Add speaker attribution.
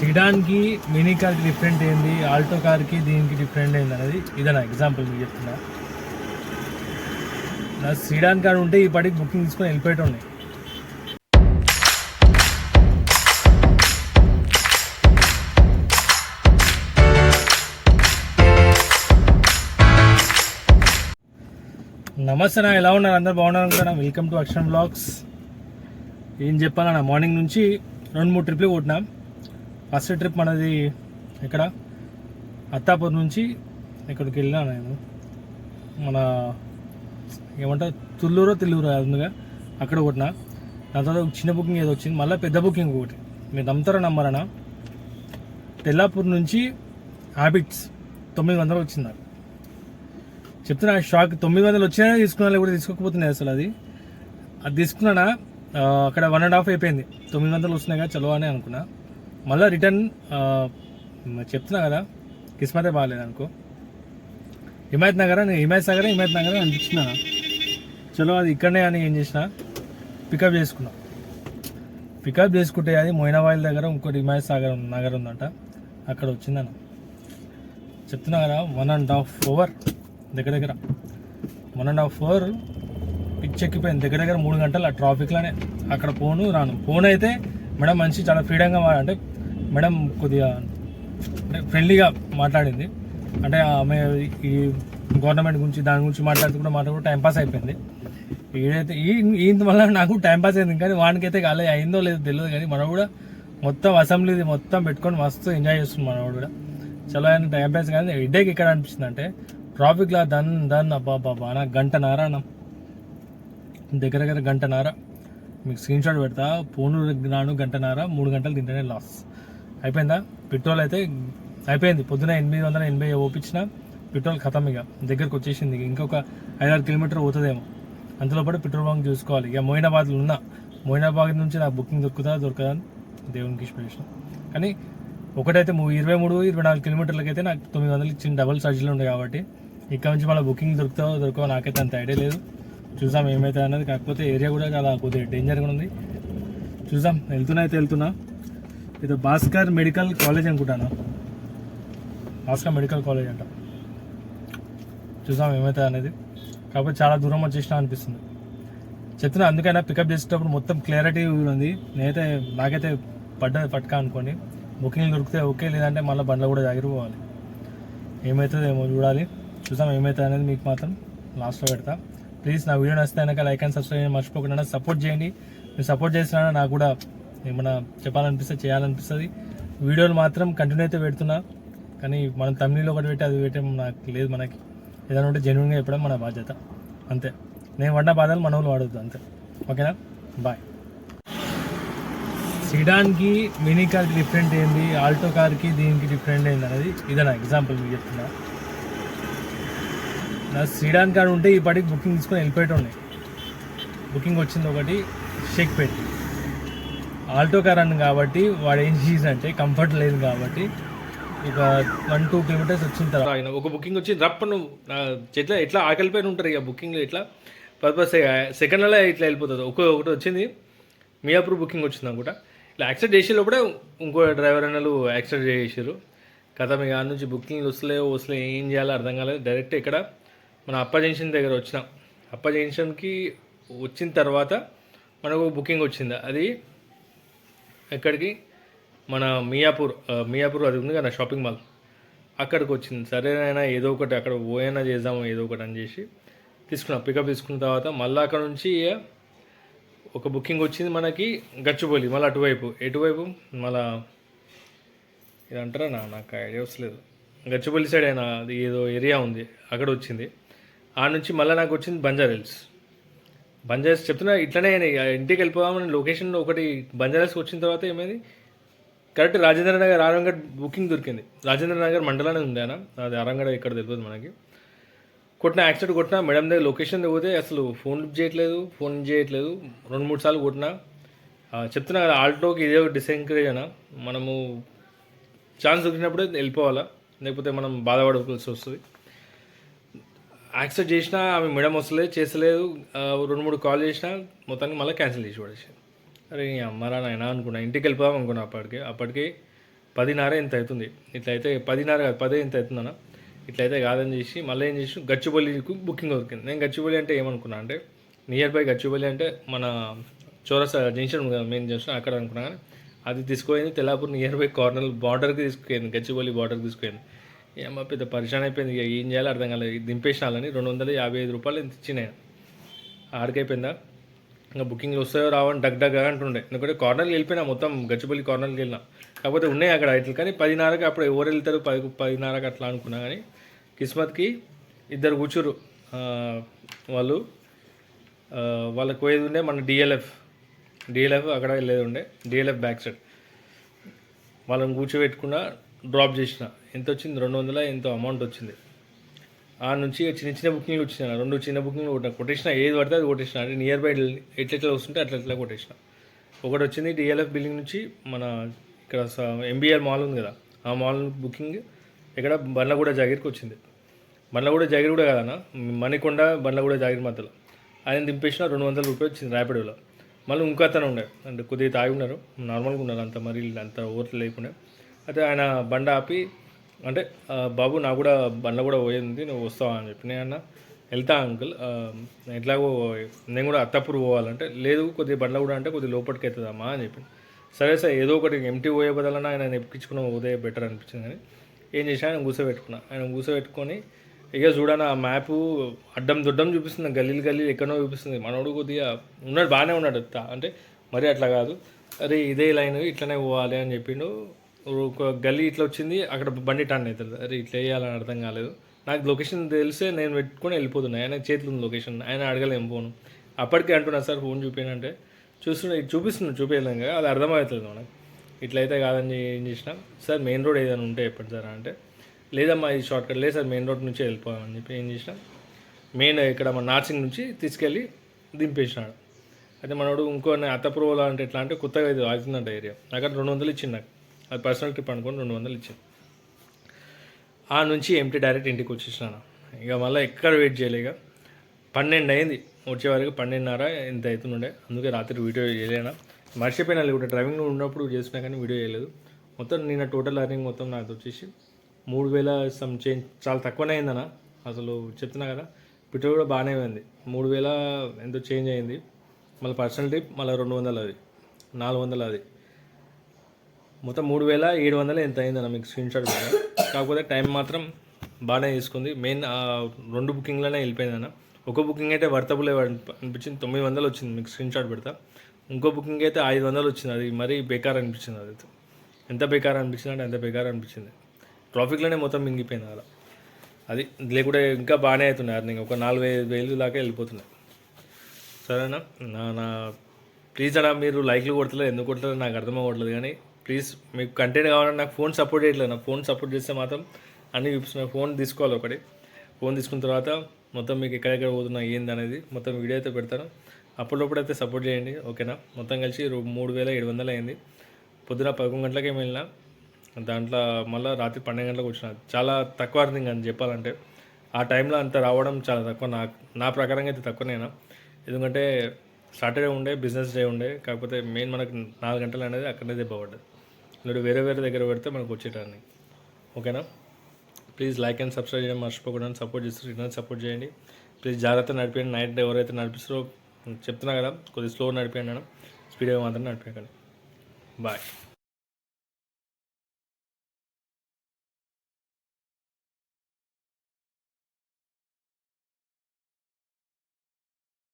Speaker 1: సిడాన్కి mini కార్కి different ఏంది Alto కార్కి దీనికి డిఫరెంట్ ఏంది అనేది ఇదేనా ఎగ్జాంపుల్ మీకు చెప్తున్నా. నా సిడాన్ కార్ ఉంటే ఈ పడికి బుకింగ్ తీసుకొని వెళ్ళిపోయేట ఉన్నాయి నమస్తే నా ఎలా ఉన్నారు? అందరు బాగున్నారు? అనుకున్నా వెల్కమ్ టు అక్షన్ బ్లాగ్స్. ఏం చెప్పాలన్నా మార్నింగ్ నుంచి రెండు మూడు ట్రిప్లు కొట్టినాం. ఫస్ట్ ట్రిప్ మనది ఎక్కడ? అత్తాపూర్ నుంచి ఎక్కడికి వెళ్ళినా నేను. మన ఏమంటారు తుల్లూరో తిల్లూరో అందుగా అక్కడ కొట్టిన. దాని తర్వాత ఒక చిన్న బుకింగ్ ఏదో వచ్చింది. మళ్ళీ పెద్ద బుకింగ్ ఒకటి. మీరు నమ్ముతారో నమ్మరనా? తెల్లాపూర్ నుంచి హ్యాబిట్స్ తొమ్మిది వందలు వచ్చింది. నాకు చెప్తున్నా షాక్ తొమ్మిది వందలు వచ్చినా తీసుకున్నా కూడా తీసుకోకపోతున్నాయి అసలు అది. అది తీసుకున్నానా? అక్కడ వన్ అండ్ హాఫ్ అయిపోయింది. తొమ్మిది వందలు వస్తున్నాయి కదా చలో అని అనుకున్నా. మళ్ళీ రిటర్న్ చెప్తున్నా కదా కిస్మతే బాగాలేదు అనుకో. హిమాయత్ నగర్ హిమాయత్ నగర్ హిమాయత్ నగర్ అని అనిపించిన చలో అది ఇక్కడనే అని ఏం చేసిన పికప్ చేసుకున్నా. పికప్ చేసుకుంటే అది మొయినాబాయిల్ దగ్గర ఇంకోటి హిమాయత్ సాగర్ నగర్ ఉందంట. అక్కడ వచ్చిందన్న. చెప్తున్నా కదా వన్ అండ్ హాఫ్ అవర్ దగ్గర దగ్గర. వన్ అండ్ హాఫ్ అవర్ పిచ్చెక్కిపోయింది దగ్గర దగ్గర మూడు గంటలు ఆ ట్రాఫిక్లోనే అక్కడ పోను రాను. ఫోన్ అయితే మేడం మంచి చాలా ఫ్రీడంగా మా- అంటే మేడం కొద్దిగా అంటే ఫ్రెండ్లీగా మాట్లాడింది. అంటే ఆమె ఈ గవర్నమెంట్ గురించి దాని గురించి మాట్లాడుతూ కూడా మాట్లాడుతూ టైం పాస్ అయిపోయింది. ఈడైతే ఈ వల్ల నాకు టైంపాస్ అయింది. కానీ వానికైతే కాలే అయిందో లేదో తెలియదు కానీ మనం కూడా మొత్తం అసెంబ్లీది మొత్తం పెట్టుకొని మస్తు ఎంజాయ్ చేస్తుంది మనవాడు కూడా. చాలా ఆయన టైంపాస్ కానీ హెడ్ఏక్ ఎక్కడ అనిపిస్తుంది అంటే ట్రాఫిక్లో దన్ దన్ అబ్బా బాబా నాకు గంట అన్న. దగ్గర దగ్గర గంట నార. మీకు స్క్రీన్ షాట్ పెడతా పోను నాను గంట నార. మూడు గంటలు తింటేనే లాస్ అయిపోయిందా? పెట్రోల్ అయితే అయిపోయింది. పొద్దున ఎనిమిది వందల ఎనభై ఓపించిన పెట్రోల్ ఖతం ఇక. దగ్గరకు వచ్చేసింది ఇంకొక ఐదారు కిలోమీటర్ పోతుందేమో. అంతలో పాటు పెట్రోల్ బంక్ చూసుకోవాలి. ఇక మోయినాబాద్లో ఉన్నా మోయినాబాద్ నుంచి నాకు బుకింగ్ దొరుకుతా దొరకదా అని దేవునికి ఇష్టం కానీ ఒకటైతే ఇరవై మూడు ఇరవై నాలుగు కిలోమీటర్లకి అయితే నాకు తొమ్మిది వందలు ఇచ్చిన డబల్ ఛార్జీలు ఉండే కాబట్టి ఇక్కడ నుంచి మళ్ళీ బుకింగ్ దొరుకుతావో దొరకవో నాకైతే అంత ఐడియా లేదు. చూసాం ఏమైతే అన్నది. కాకపోతే ఏరియా కూడా చాలా కొద్దిగా డేంజర్గా ఉంది. చూసాం వెళ్తున్నా అయితే వెళ్తున్నా. ఇది భాస్కర్ మెడికల్ కాలేజ్ అనుకుంటాను. భాస్కర్ మెడికల్ కాలేజ్ అంట. చూసాం ఏమవుతుంది అనేది. కాకపోతే చాలా దూరం వచ్చేసిన అనిపిస్తుంది. చెప్తున్నా అందుకైనా పికప్ చేసేటప్పుడు మొత్తం క్లారిటీ ఉంది. నేనైతే నాకైతే పడ్డది పట్టుక అనుకోండి. బుకింగ్ దొరికితే ఓకే లేదంటే మళ్ళీ బండ్లో కూడా జాగిరిపోవాలి ఏమవుతుందో ఏమో చూడాలి. చూసాం ఏమవుతుంది అనేది మీకు మాత్రం లాస్ట్లో పెడతా. ప్లీజ్ నా వీడియో నచ్చితే కనుక లైక్ అండ్ సబ్స్క్రైబ్ మర్చిపోకుండా సపోర్ట్ చేయండి. మీరు సపోర్ట్ చేసినా నాకు కూడా ఏమైనా చెప్పాలనిపిస్తే చేయాలనిపిస్తుంది. వీడియోలు మాత్రం కంటిన్యూ అయితే పెడుతున్నా. కానీ మనం తమిళలో ఒకటి పెట్టి అది పెట్టే నాకు లేదు మనకి. ఏదైనా ఉంటే జెన్యున్గా చెప్పడం మన బాధ్యత. అంతే. నేను వంట బాధలు మన వాళ్ళు వాడద్దు అంతే. ఓకేనా? బాయ్ సిడాన్కి మినీ కార్కి డిఫరెంట్ ఏంది? ఆల్టో కార్కి దీనికి డిఫరెంట్ ఏంది అనేది ఇదే నా ఎగ్జాంపుల్ మీకు చెప్తున్నా. నా సిడాన్ కార్ ఉంటే ఈ పాటికి బుకింగ్ తీసుకొని వెళ్ళిపోయేటోండి బుకింగ్ వచ్చింది ఒకటి షేక్పేట్ ఆల్టో కార్ అని కాబట్టి వాడు ఏం చేసిందంటే కంఫర్ట్ లేదు కాబట్టి ఇక వన్ టూ కిలోమీటర్స్ వచ్చిన తర్వాత ఆయన ఒక బుకింగ్ వచ్చి రప్పను ఎట్లా ఎట్లా ఆకలిపోయిన ఉంటారు ఇక బుకింగ్లో ఇట్లా? పర్పస్ సెకండ్లలో ఇట్లా వెళ్ళిపోతుంది ఒక ఒకటి వచ్చింది మియాపూర్ బుకింగ్ వచ్చింది అనుకుంటా. ఇట్లా యాక్సెప్ట్ చేసే లోపల ఇంకో డ్రైవర్ అన్నలు యాక్సెప్ట్ చేసారు కథ మీ కాడ నుంచి బుకింగ్ వస్తలేవు వస్తలే ఏం చేయాలో అర్థం కాలేదు. డైరెక్ట్ ఇక్కడ మన అప్ప జంక్షన్ దగ్గర వచ్చినాం. అప్ప జంక్షన్కి వచ్చిన తర్వాత మనకు బుకింగ్ వచ్చింది. అది ఎక్కడికి? మన మియాపూర్ మియాపూర్ అది ఉంది కదా షాపింగ్ మాల్. అక్కడికి వచ్చింది. సరేనైనా ఏదో ఒకటి అక్కడ పోయినా చేద్దాము ఏదో ఒకటి అని చేసి తీసుకున్నాం. పికప్ తీసుకున్న తర్వాత మళ్ళీ అక్కడ నుంచి ఒక బుకింగ్ వచ్చింది మనకి గచ్చిబౌలి మళ్ళీ అటువైపు. ఎటువైపు? మళ్ళా ఇది అంటారా నా నాకు ఐడియా వస్తలేదు. గచ్చిబౌలి సైడ్ అయినా అది ఏదో ఏరియా ఉంది. అక్కడ వచ్చింది. ఆ నుంచి మళ్ళీ నాకు వచ్చింది బంజారా బంజారాస్ చెప్తున్నా ఇట్లనే ఇంటికి వెళ్ళిపోదామని లొకేషన్ ఒకటి బంజారాస్కి వచ్చిన తర్వాత ఏమైంది? కరెక్ట్ రాజేంద్ర నగర్ ఆరంగడ్ బుకింగ్ దొరికింది. రాజేంద్ర నగర్ మండలానే ఉంది ఆయన. అది ఆరంగడ్ ఇక్కడ తెలియదు మనకి. కొట్టిన యాక్సిడెంట్ కొట్టినా మేడం దగ్గర లొకేషన్ పోతే అసలు ఫోన్ లిఫ్ట్ చేయట్లేదు ఫోన్ చేయట్లేదు. రెండు మూడు సార్లు కొట్టినా. చెప్తున్నా కదా ఆల్టోకి ఇదే ఒక డిసెంకరేజ్ అన్న మనము ఛాన్స్ దొరికినప్పుడే వెళ్ళిపోవాలా? లేకపోతే మనం బాధపడవలసి వస్తుంది. యాక్సెప్ట్ చేసినా ఆమె మేడం వస్తలేదు చేస్తలేదు. రెండు మూడు కాల్ చేసినా మొత్తానికి మళ్ళీ క్యాన్సిల్ చేసి పడేసి అరే అమ్మరా నాయన అనుకున్నా. ఇంటికి వెళ్ళిపోదాం అనుకున్నా అప్పటికి. అప్పటికి పదిన్నర ఎంత అవుతుంది? ఇట్లయితే పదిన్నర కాదు పదే ఎంత అవుతుందన్న ఇట్లయితే కాదని చేసి మళ్ళీ ఏం చేసి గచ్చిబౌలికి బుకింగ్ దొరికింది. నేను గచ్చిబౌలి అంటే ఏమనుకున్నా అంటే నియర్ బై గచ్చిబౌలి అంటే మన చోరస జంక్షన్ కదా మెయిన్ జంక్షన్ అక్కడ అనుకున్నా కానీ అది తీసుకుపోయింది తెల్లాపూర్ నియర్ బై కార్నర్ బార్డర్కి తీసుకుపోయింది గచ్చిబౌలి బార్డర్కి తీసుకుపోయింది. ఏమో పెద్ద పరిశాన్ అయిపోయింది. ఇక ఏం చేయాలో అర్థం కాలేదు. దింపేసినాలని రెండు వందల యాభై ఐదు రూపాయలు ఎంత ఇచ్చినాయి. ఆడికైపోయిందా? ఇంకా బుకింగ్ వస్తాయో రావని డగ్ డగ్ అంటుండే. ఎందుకంటే కార్నర్కి వెళ్ళిపోయినా మొత్తం గచ్చిపల్లి కార్నర్కి వెళ్ళినా. కాకపోతే ఉన్నాయి అక్కడ ఇట్లా కానీ పదిన్నరకి అప్పుడు ఎవరు వెళ్తారు? పది పదిన్నరకి అట్లా అనుకున్నా కానీ కిస్మత్కి ఇద్దరు కూర్చురు వాళ్ళు వాళ్ళకు వాళ్ళకి పోయేది ఉండే మన డిఎల్ఎఫ్. డిఎల్ఎఫ్ అక్కడ వెళ్ళేది ఉండే. DLF back side. వాళ్ళని కూర్చోబెట్టుకున్నా డ్రాప్ చేసిన. ఎంత వచ్చింది రెండు వందల ఎంతో అమౌంట్ వచ్చింది. ఆ నుంచి చిన్న చిన్న బుకింగ్లు వచ్చినాయి రెండు చిన్న బుకింగ్లు కొట్టిన. కొటేషన్ ఏది పడితే అది కొటేషన్ అంటే నియర్ బై ఎట్లెట్లా వస్తుంటే అట్లెట్లా కొటేషన్ ఒకటి వచ్చింది డిఎల్ఎఫ్ బిల్డింగ్ నుంచి మన ఇక్కడ ఎంబీఆర్ మాల్ ఉంది కదా. ఆ మాల్ బుకింగ్ ఇక్కడ బండ్లగూడ జాగీర్కి వచ్చింది. బండ్లగూడ జాగీర్ కూడా కదన్న. మణికొండ బండ్లగూడ జాగీర్ మధ్యలో. ఆయన దింపేసిన రెండు వందల రూపాయలు వచ్చింది ర్యాపిడోలో. మళ్ళీ ఇంకో అతను ఉండే. అంటే కొద్దిగా తాగి ఉన్నారు. నార్మల్గా ఉన్నారు అంత మరి అంత ఓట్లు లేకుండా. అయితే ఆయన బండ ఆపి అంటే బాబు నాకు కూడా బండ్లో కూడా పోయింది నువ్వు వస్తావా అని చెప్పి. నేను అన్న వెళ్తా అంకుల్. ఎట్లాగో నేను కూడా అత్తపూర్ పోవాలంటే లేదు కొద్దిగా బండ్ల కూడా అంటే కొద్దిగా లోపలికి అవుతుందమ్మా అని చెప్పి. సరే సార్ ఏదో ఒకటి ఎంటీ పోయే బదలన ఆయన ఎక్కించుకున్న ఉదయ బెటర్ అనిపించింది కానీ ఏం చేసినా ఆయన కూర్చోబెట్టుకున్నా ఆయన కూర్చోబెట్టుకొని ఇక చూడన్న ఆ మ్యాప్ అడ్డం దొడ్డం చూపిస్తుంది గల్లీలు గల్లీలు ఎక్కడో చూపిస్తుంది. మనోడు కొద్దిగా ఉన్నాడు బాగానే ఉన్నాడు. అంటే మరి అట్లా కాదు. అరే ఇదే లైన్ ఇట్లనే పోవాలి అని చెప్పిండు. ఒక గల్లీ ఇట్లా వచ్చింది అక్కడ బండి టర్న్ అవుతుంది అరే ఇట్లా వేయాలని అర్థం కాలేదు. నాకు లొకేషన్ తెలిసే నేను పెట్టుకొని వెళ్ళిపోతున్నాను ఆయన చేతిలో ఉంది లొకేషన్ ఆయన అడగలేం ఫోను. అప్పటికే అంటున్నా సార్ ఫోన్ చూపానంటే చూస్తున్నా ఇది చూపిస్తున్నాను చూపించలేం కదా. అది అర్థమవుతుంది మనకు. ఇట్లయితే కాదని ఏం చేసినా సార్ మెయిన్ రోడ్ ఏదైనా ఉంటే చెప్పండి సార్ అంటే. లేదమ్మా ఇది షార్ట్ కట్ లేదు సార్ మెయిన్ రోడ్ నుంచే వెళ్ళిపోదామని చెప్పి ఏం చేసినా మెయిన్ ఇక్కడ మన నార్సింగ్ నుంచి తీసుకెళ్ళి దింపేసినాడు. అయితే మనోడు ఇంకో అత్తపురవలో అంటే ఎట్లా అంటే కొత్తగా ఇది అవుతుందంట ఏరియా నాకు రెండు వందలు ఇచ్చింది నాకు. అది పర్సనల్ ట్రిప్ అనుకోని రెండు వందలు ఇచ్చాను ఆ నుంచి ఎంటీ డైరెక్ట్ ఇంటికి వచ్చేసినాను ఇక మళ్ళీ ఎక్కడ వెయిట్ చేయలేక పన్నెండు అయింది. వచ్చే వరకు పన్నెండున్నర ఇంత అవుతుండే అందుకే రాత్రి వీడియో చేయలేనా మర్చిపోయినా లేకుంటే డ్రైవింగ్లో ఉన్నప్పుడు చేసినా కానీ వీడియో చేయలేదు. మొత్తం నేను టోటల్ అర్నింగ్ మొత్తం నాకు వచ్చేసి మూడు వేల సమ్ చేంజ్ చాలా తక్కువనే అయిందన్న అసలు చెప్తున్నా కదా పెట్రోల్ కూడా బాగానే అయింది మూడు వేల ఎంతో చేంజ్ అయింది. మళ్ళీ పర్సనల్ ట్రిప్ మళ్ళీ రెండు వందలు అది. నాలుగు వందలు అది. మొత్తం మూడు వేల ఏడు వందల ఎంత అయిందన్న మీకు స్క్రీన్ షాట్ కాకపోతే టైం మాత్రం బాగానే తీసుకుంది. మెయిన్ ఆ రెండు బుకింగ్లోనే వెళ్ళిపోయిందన్న. ఒక బుకింగ్ అయితే వర్తబుల్ అనిపించింది. తొమ్మిది వందలు వచ్చింది మీకు స్క్రీన్ షాట్ పెడతా. ఇంకో బుకింగ్ అయితే ఐదు వందలు వచ్చింది. అది మరీ బేకార్ అనిపించింది అది ఎంత బేకార్ అనిపించింది అంటే ఎంత బేకార్ అనిపించింది. ట్రాఫిక్లోనే మొత్తం మింగిపోయింది అలా. అది లేకుంటే ఇంకా బాగానే అవుతున్నాయి అర్నింగ్ ఒక నాలుగు ఐదు వేలు దాకా వెళ్ళిపోతున్నాయి. సరేనా? నా నా ప్లీజ్ అన్నా మీరు లైక్లు కొడతలేదు ఎందుకు కొడతలేదు నాకు అర్థం అవ్వట్లేదు కానీ ప్లీజ్ మీకు కంటెంట్ కావాలంటే నాకు ఫోన్ సపోర్ట్ చేయట్లేదు. నాకు ఫోన్ సపోర్ట్ చేస్తే మాత్రం అన్నీ చూపిస్తున్నాయి ఫోన్ తీసుకోవాలి ఒకటి. ఫోన్ తీసుకున్న తర్వాత మొత్తం మీకు ఎక్కడెక్కడ పోతున్నా ఏంది అనేది మొత్తం వీడియో అయితే పెడతాను. అప్పుడప్పుడు అయితే సపోర్ట్ చేయండి ఓకేనా? మొత్తం కలిసి మూడు వేల ఏడు వందలు అయింది. పొద్దున పదకొండు గంటలకే వెళ్ళిన. దాంట్లో మళ్ళీ రాత్రి పన్నెండు గంటలకు వచ్చిన. చాలా తక్కువ అర్థం అని చెప్పాలంటే. ఆ టైంలో అంత రావడం చాలా తక్కువ. నాకు నా ప్రకారంగా అయితే తక్కువనేనా ఎందుకంటే సాటర్డే ఉండే బిజినెస్ డే ఉండే. కాకపోతే మెయిన్ మనకు నాలుగు గంటలు అనేది అక్కడనే దెబ్బ పడ్డది. లేదు వేరే వేరే దగ్గర పెడితే మనకు వచ్చేటాన్ని. ఓకేనా? ప్లీజ్ లైక్ అండ్ సబ్స్క్రైబ్ చేయడం మర్చిపోకుండా సపోర్ట్ చేస్తారు ఇట్లా సపోర్ట్ చేయండి. ప్లీజ్ జాగ్రత్త నడిపేయండి. నైట్ ఎవరైతే నడిపిస్తారో చెప్తున్నా కదా కొద్దిగా స్లో నడిపేయండి మేడం. స్పీడ్గా మాత్రం నడిపేయండి బాయ్